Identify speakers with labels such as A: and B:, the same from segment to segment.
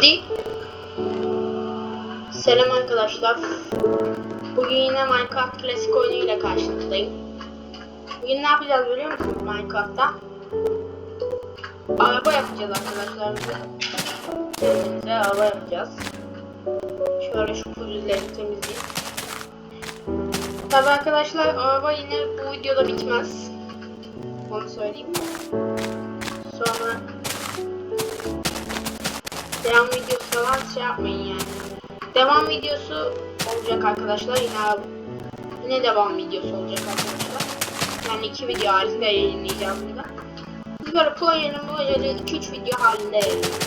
A: Hadi. Selam arkadaşlar. Bugün yine Minecraft klasik oyunu ile karşınızdayım. Bugün ne yapacağız biliyor musunuz Minecraft'ta? Araba yapacağız arkadaşlar. Kendimize araba yapacağız. Şöyle şu pürüzleri temizleyeyim. Tabi arkadaşlar araba yine bu videoda bitmez. Onu söyleyeyim. Sonra devam videosu falan şey yapmayın yani. Devam videosu olacak arkadaşlar yine yine devam videosu olacak arkadaşlar. Yani iki video halinde yayınlayacağım burada. Biz böyle projenin projeleri 2-3 video halinde yayınlıyoruz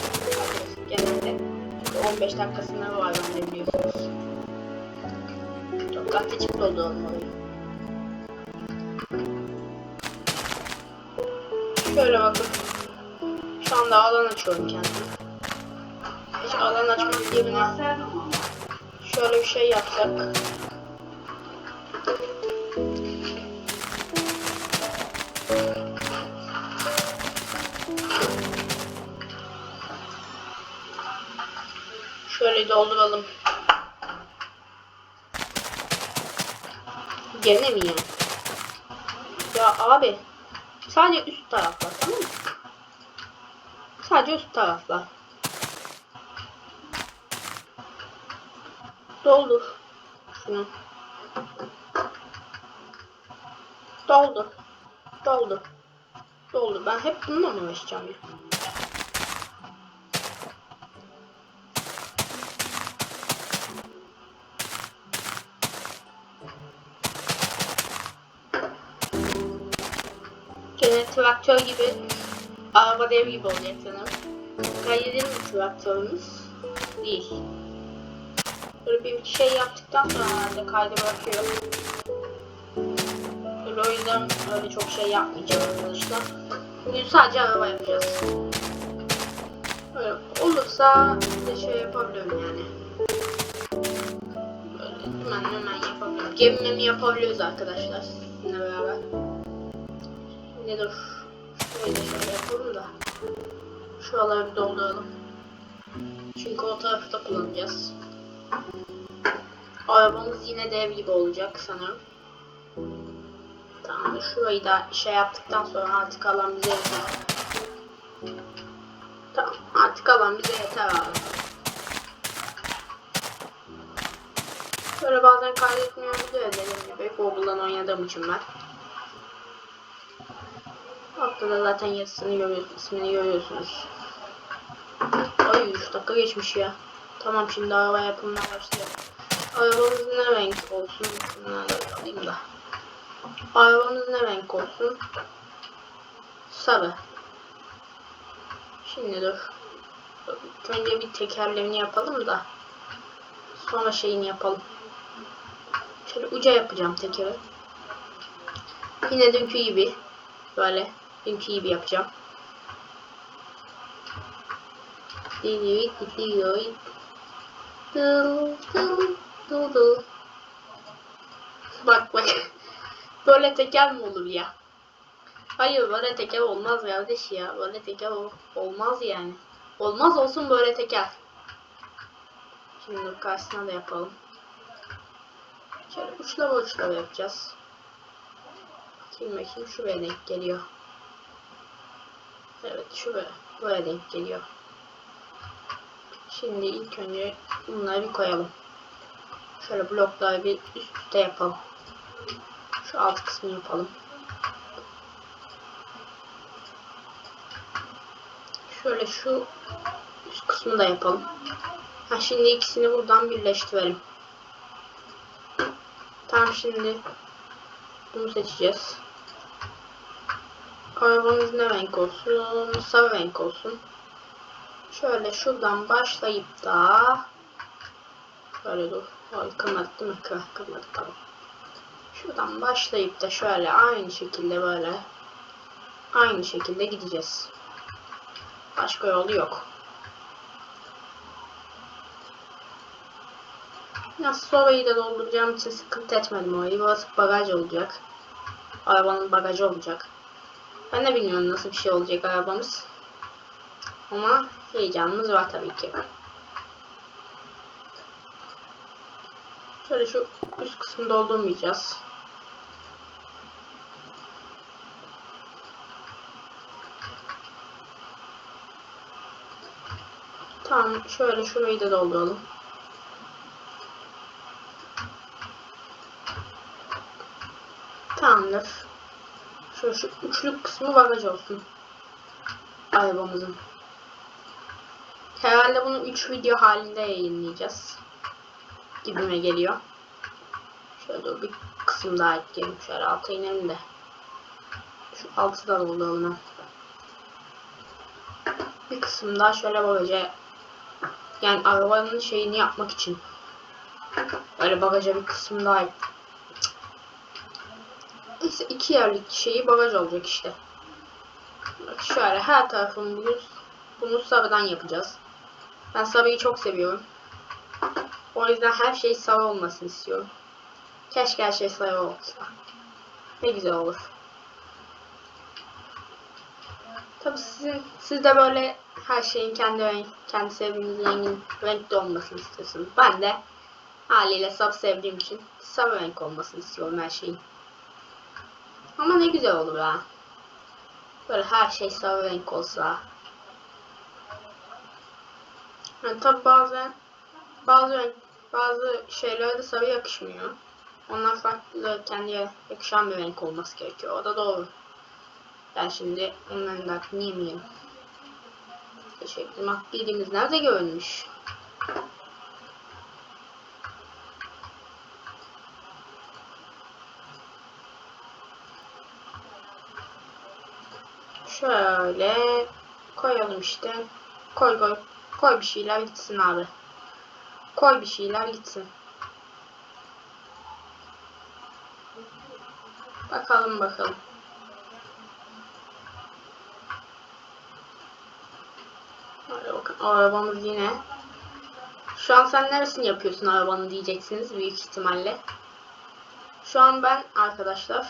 A: genelde. Çünkü 15 dakikasında var bende biliyorsunuz. Çok gazeteci oldu olmalıyım. Şöyle bakın. Şu anda alan açıyorum kendime. Alan açmak yerine şöyle bir şey yapsak. Şöyle dolduralım. Gene mi yani? Ya abi sadece üst taraflar tamam mı? Sadece üst taraflar. Doldur. Şunu. Doldur. Doldur. Doldur. Ben hep bununla mı uğraşacağım ya? Traktör gibi araba dev gibi olacak sanırım. Kaydedin mi traktörümüz? Değil. Böyle bir şey yaptıktan sonra herhalde kaydı bırakıyorum. Böyle o yüzden öyle çok şey yapmayacağım arkadaşlar. Bugün sadece araba yapacağız. Böyle olursa de şey yapabiliyorum yani. Böyle hemen hemen yapabiliyorum. Gemimi yapabiliyoruz arkadaşlar sizinle beraber. Şimdi dur. Şurayı da şöyle yapalım da. Şuraları bir dolduralım. Çünkü o tarafı da kullanacağız. Arabamız yine dev gibi olacak sanırım. Tamam şurayı da şey yaptıktan sonra artık alan bize yeter. Tamam artık alan bize yeter abi. Böyle bazen kaydetmiyor biliyor dediğim gibi. Google'dan oynadığım için ben. Haftada zaten yazısını görüyorsunuz, ismini görüyorsunuz. Ay 3 dakika geçmiş ya. Tamam şimdi araba yapımına başlayalım. Arabamız ne renk olsun? Bunları da alayım da. Arabamız ne renk olsun? Sarı. Şimdi dur. Önce bir tekerlerini yapalım da. Sonra şeyini yapalım. Şöyle uca yapacağım tekeri. Yine dünkü gibi. Böyle dünkü gibi yapacağım. Dili dili Bak bak. Böyle teker mi olur ya? Hayır böyle teker olmaz kardeş ya. Böyle teker ol- olmaz yani. Olmaz olsun böyle teker. Şimdi karşısına da yapalım. Şöyle uçlama uçlama yapacağız. Bakayım bakayım şuraya denk geliyor. Evet şuraya. Buraya denk geliyor. Şimdi ilk önce bunları bir koyalım. Şöyle blokları bir üst üste yapalım. Şu alt kısmı yapalım. Şöyle şu üst kısmı da yapalım. Ha şimdi ikisini buradan birleştirelim. Tamam şimdi bunu seçeceğiz. Arabamız ne renk olsun? Sarı renk olsun. Şöyle şuradan başlayıp da Şöyle dur. Kırmadık değil mi? Kır, kırmadık tamam. Şuradan başlayıp da şöyle aynı şekilde böyle aynı şekilde gideceğiz. Başka yolu yok. Nasıl orayı da dolduracağım için sıkıntı etmedim orayı. Burası bagaj olacak. Arabanın bagajı olacak. Ben de bilmiyorum nasıl bir şey olacak arabamız. Ama heyecanımız var tabii ki. Şöyle şu üst kısmı doldurmayacağız. Tamam şöyle şurayı da dolduralım. Tamamdır. Şöyle şu üçlük kısmı bagaj olsun. Arabamızın. Herhalde bunu 3 video halinde yayınlayacağız. Gibime geliyor. Şöyle bir kısım daha ekleyelim. Şöyle alta inelim de. Şu altı da dolduralım. Bir kısım daha şöyle bagaja yani arabanın şeyini yapmak için. Böyle bagaja bir kısım daha Neyse iki yerlik şeyi bagaj olacak işte. Bak şöyle her tarafını bunu, bunu sarıdan yapacağız. Ben sarıyı çok seviyorum. O yüzden her şey sarı olmasını istiyorum. Keşke her şey sarı olsa. Ne güzel olur. Tabi sizin siz de böyle her şeyin kendi kendi sevdiğiniz rengin renkli olmasını istiyorsunuz. Ben de haliyle sarı sevdiğim için sarı renk olmasını istiyorum her şeyin. Ama ne güzel olur ha. Böyle her şey sarı renk olsa. Yani tabi bazen bazı bazı şeylere de sarı yakışmıyor. Onlar farklı kendi yakışan bir renk olması gerekiyor. O da doğru. Ben şimdi onların da yemeyelim. Teşekkür Maklidimiz nerede görünmüş? Şöyle koyalım işte. Koy koy. Koy bir şeyler gitsin abi. Koy bir şeyler gitsin. Bakalım bakalım. Arabamız yine. Şu an sen neresini yapıyorsun arabanın diyeceksiniz büyük ihtimalle. Şu an ben arkadaşlar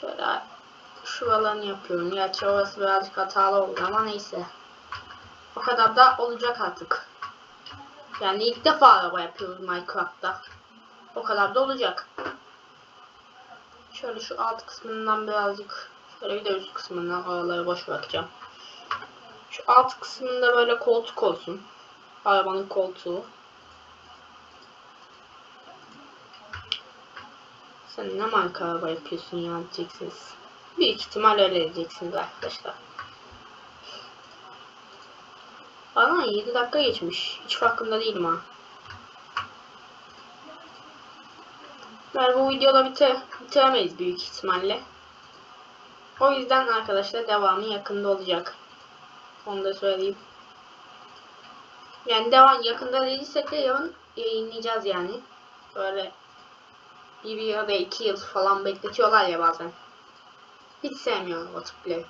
A: şöyle şuralarını yapıyorum. Gerçi orası birazcık hatalı oldu ama neyse. O kadar da olacak artık. Yani ilk defa araba yapıyoruz Minecraft'ta. O kadar da olacak. Şöyle şu alt kısmından birazcık şöyle bir de üst kısmından oraları boş bırakacağım. Şu alt kısmında böyle koltuk olsun. Arabanın koltuğu. Sen ne marka araba yapıyorsun ya diyeceksiniz. Büyük ihtimal öyle diyeceksiniz arkadaşlar. Ana 7 dakika geçmiş. Hiç farkında değilim ha. Yani bu videoda bite bitiremeyiz büyük ihtimalle. O yüzden arkadaşlar devamı yakında olacak. Onu da söyleyeyim. Yani devam yakında değilse de yarın yayınlayacağız yani. Böyle bir ya da iki yıl falan bekletiyorlar ya bazen. Hiç sevmiyorum o tipleri.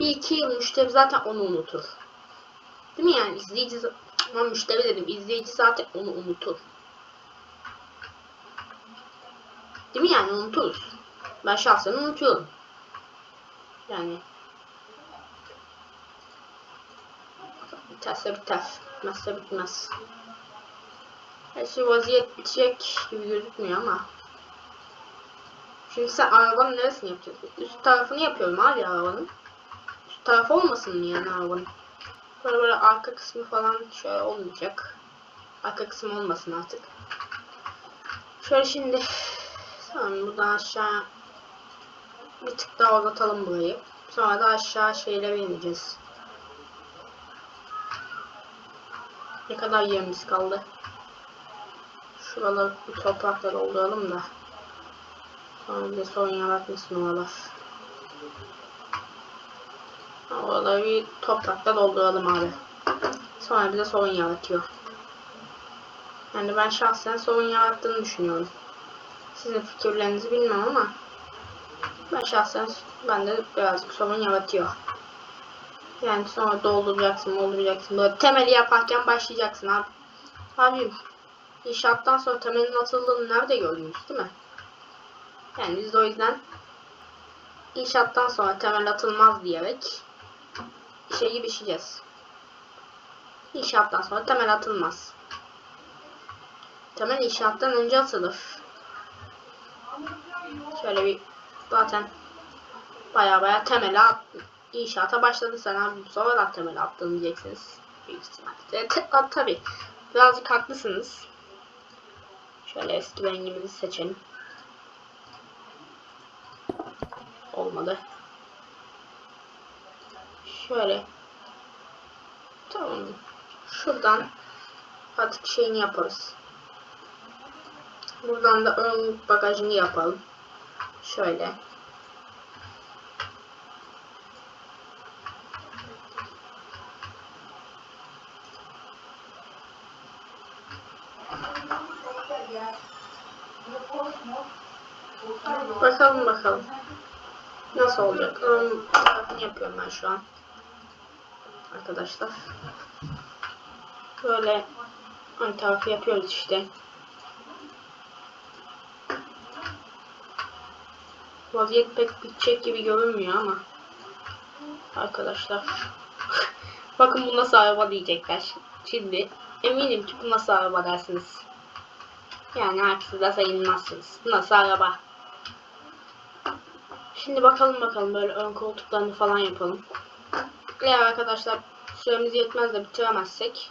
A: Bir iki yıl müşteri zaten onu unutur. Değil mi yani izleyici ama müşteri dedim izleyici zaten onu unutur. Değil mi yani unuturuz. Ben şahsen unutuyorum. Yani biterse biter. Bitmezse bitmez. Her şey vaziyet bitecek gibi gözükmüyor ama. Şimdi sen arabanın neresini yapacaksın? Üst tarafını yapıyorum abi arabanın. Üst tarafı olmasın mı yani arabanın? Böyle böyle arka kısmı falan şöyle olmayacak. Arka kısmı olmasın artık. Şöyle şimdi tamam buradan aşağı bir tık daha uzatalım burayı. Sonra da aşağı şeylere ineceğiz. Ne kadar yerimiz kaldı? Şuraları bir toprakla dolduralım da. Sonra bir sorun yaratmasın oralar. Oraları bir toprakla dolduralım abi. Sonra bir de sorun yaratıyor. Yani ben şahsen sorun yarattığını düşünüyorum. Sizin fikirlerinizi bilmem ama ben şahsen ben de birazcık sorun yaratıyor. Yani sonra dolduracaksın, dolduracaksın. Böyle temeli yaparken başlayacaksın abi. Abim inşaattan sonra temelin atıldığını nerede gördünüz değil mi? Yani biz de o yüzden inşaattan sonra temel atılmaz diyerek şeyi biçeceğiz. İnşaattan sonra temel atılmaz. Temel inşaattan önce atılır. Şöyle bir zaten baya baya temeli at, inşaata başladı sen abi temeli attın diyeceksiniz. Büyük ihtimalle. Tabii. Birazcık haklısınız. Şöyle eski rengimizi seçelim. Olmadı. Şöyle. Tamam. Şuradan artık şeyini yaparız. Buradan da ön bagajını yapalım. Şöyle. Bakalım bakalım. Nasıl olacak? Ön tarafını yapıyorum ben şu an. Arkadaşlar. Böyle ön tarafı yapıyoruz işte. Vaziyet pek bitecek gibi görünmüyor ama. Arkadaşlar. Bakın bu nasıl araba diyecekler. Şimdi eminim ki bu nasıl araba dersiniz. Yani haksız da sayılmazsınız. Bu nasıl araba? Şimdi bakalım bakalım böyle ön koltuklarını falan yapalım. Eğer arkadaşlar süremiz yetmez de bitiremezsek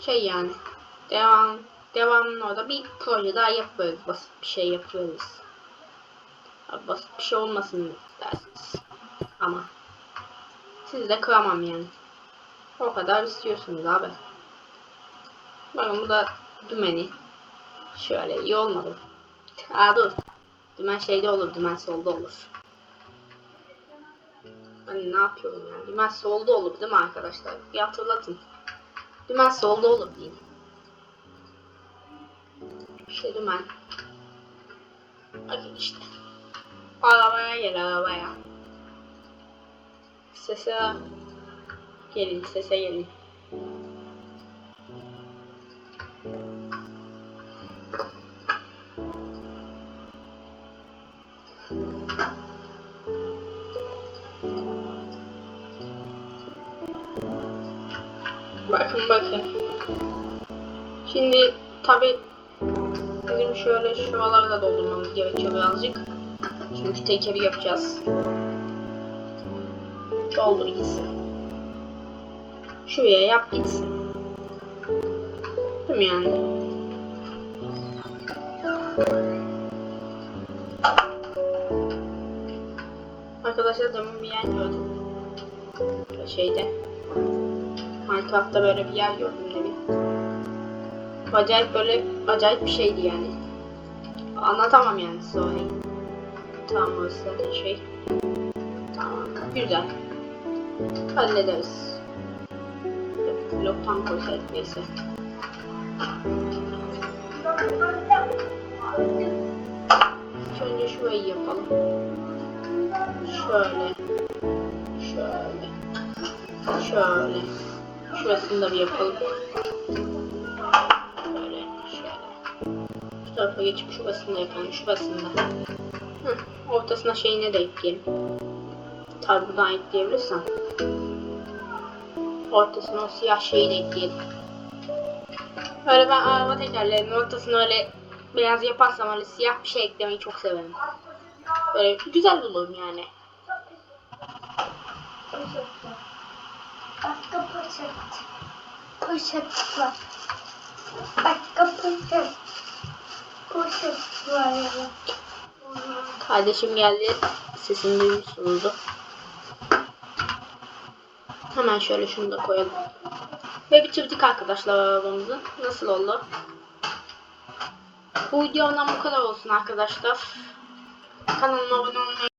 A: şey yani devam devamın orada bir proje daha yapıyoruz. Basit bir şey yapıyoruz. Basit bir şey olmasın dersiniz. Ama siz de kıramam yani. O kadar istiyorsunuz abi. Bakın bu da dümeni. Şöyle iyi olmadı. Aa dur. Dümen şeyde olur, dümen solda olur. Hani ne yapıyorum yani? Dümen solda olur değil mi arkadaşlar? Bir hatırlatın. Dümen solda olur diyeyim. İşte dümen. Bakın işte. Arabaya gel arabaya. Sese gelin, sese gelin. Tabi bizim şöyle şuraları da doldurmamız gerekiyor birazcık. Çünkü tekeri yapacağız. Doldur gitsin. Şuraya yap gitsin. Değil mi yani? Arkadaşlar demin bir yer gördüm. Şeyde. Minecraft'ta böyle bir yer gördüm. Acayip böyle acayip bir şeydi yani. Anlatamam yani size orayı. Tamam orası zaten şey. Tamam güzel. Hallederiz. Bloktan koysaydık neyse. İlk önce şurayı yapalım. Şöyle. Şöyle. Şöyle. Şurasını da bir yapalım. Tarafa geçip şurasını da yapalım, şurasını da. Hı, ortasına şeyini de ekleyelim. Tabi buradan ekleyebilirsem. Ortasına o siyah şeyi de ekleyelim. Öyle ben araba tekerlerinin ortasına öyle beyaz yaparsam öyle siyah bir şey eklemeyi çok severim. Böyle güzel bulurum yani.
B: Başka poşet. Poşet var. Başka poşet.
A: Kardeşim geldi. Sesini duymuşsunuzdur. Hemen şöyle şunu da koyalım. Ve bitirdik arkadaşlar arabamızı. Nasıl oldu? Bu videodan bu kadar olsun arkadaşlar. Kanalıma abone olmayı